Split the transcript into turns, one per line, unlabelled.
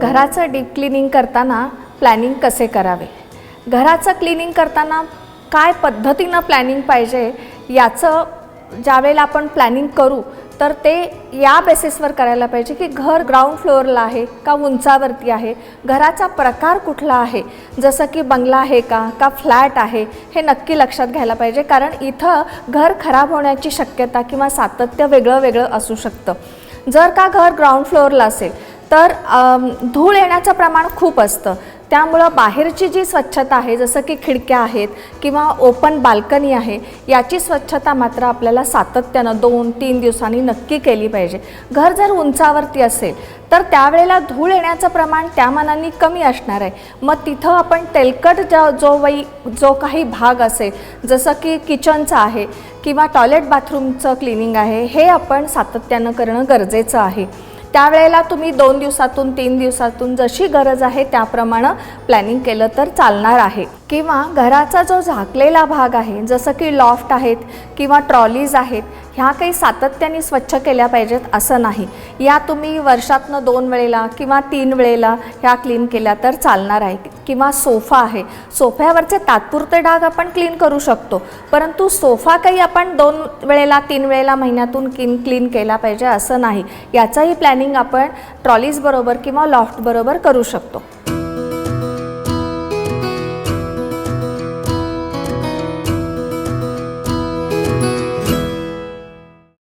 घराचं deep cleaning करताना planning कसे करावे? घराचं क्लिनिंग करताना काय पद्धतीनं प्लॅनिंग पाहिजे याचं ज्यावेळेला आपण प्लॅनिंग करू तर ते या बेसिसवर करायला पाहिजे की घर ग्राउंड फ्लोअरला आहे का उंचावरती आहे? घराचा प्रकार कुठला आहे? जसं की बंगला आहे का? का फ्लॅट आहे? हे नक्की लक्षात घ्यायला पाहिजे कारण इथं घर खराब होण्याची शक्यता किंवा सातत्य वेगळं वेगळं असू शकतं. जर का घर ग्राउंड फ्लोअरला असेल तर धूळ येण्याचं प्रमाण खूप असतं. त्यामुळं बाहेरची जी स्वच्छता आहे जसं की खिडक्या आहेत किंवा ओपन बाल्कनी आहे याची स्वच्छता मात्र आपल्याला सातत्यानं दोन तीन दिवसांनी नक्की केली पाहिजे. घर जर उंचावरती असेल तर त्यावेळेला धूळ येण्याचं प्रमाण त्या मानाने कमी असणार आहे. मग तिथं आपण तेलकट ज जो वै जो काही भाग असेल जसं की किचनचा आहे किंवा टॉयलेट बाथरूमचं क्लिनिंग आहे हे आपण सातत्यानं करणं गरजेचं आहे. त्यावेळेला तुम्ही दोन दिवसातून तीन दिवसातून जशी गरज आहे त्याप्रमाणे प्लॅनिंग केलं तर चालणार आहे. किंवा घराचा जो झाकलेला भाग आहे जसं की लॉफ्ट आहेत किंवा ट्रॉलीज आहेत ह्या काही सातत्याने स्वच्छ केल्या पाहिजेत असं नाही. या तुम्ही वर्षातनं दोन वेळेला किंवा तीन वेळेला ह्या क्लीन केल्या तर चालणार आहे. किंवा सोफा आहे. सोफ्यावरचे तात्पुरते डाग आपण क्लीन करू शकतो. परंतु सोफा काही आपण दोन वेळेला तीन वेळेला महिन्यातून क्लीन क्लीन केला पाहिजे असं नाही. याचंही प्लॅनिंग आपण ट्रॉलीजबरोबर किंवा लॉफ्टबरोबर करू शकतो.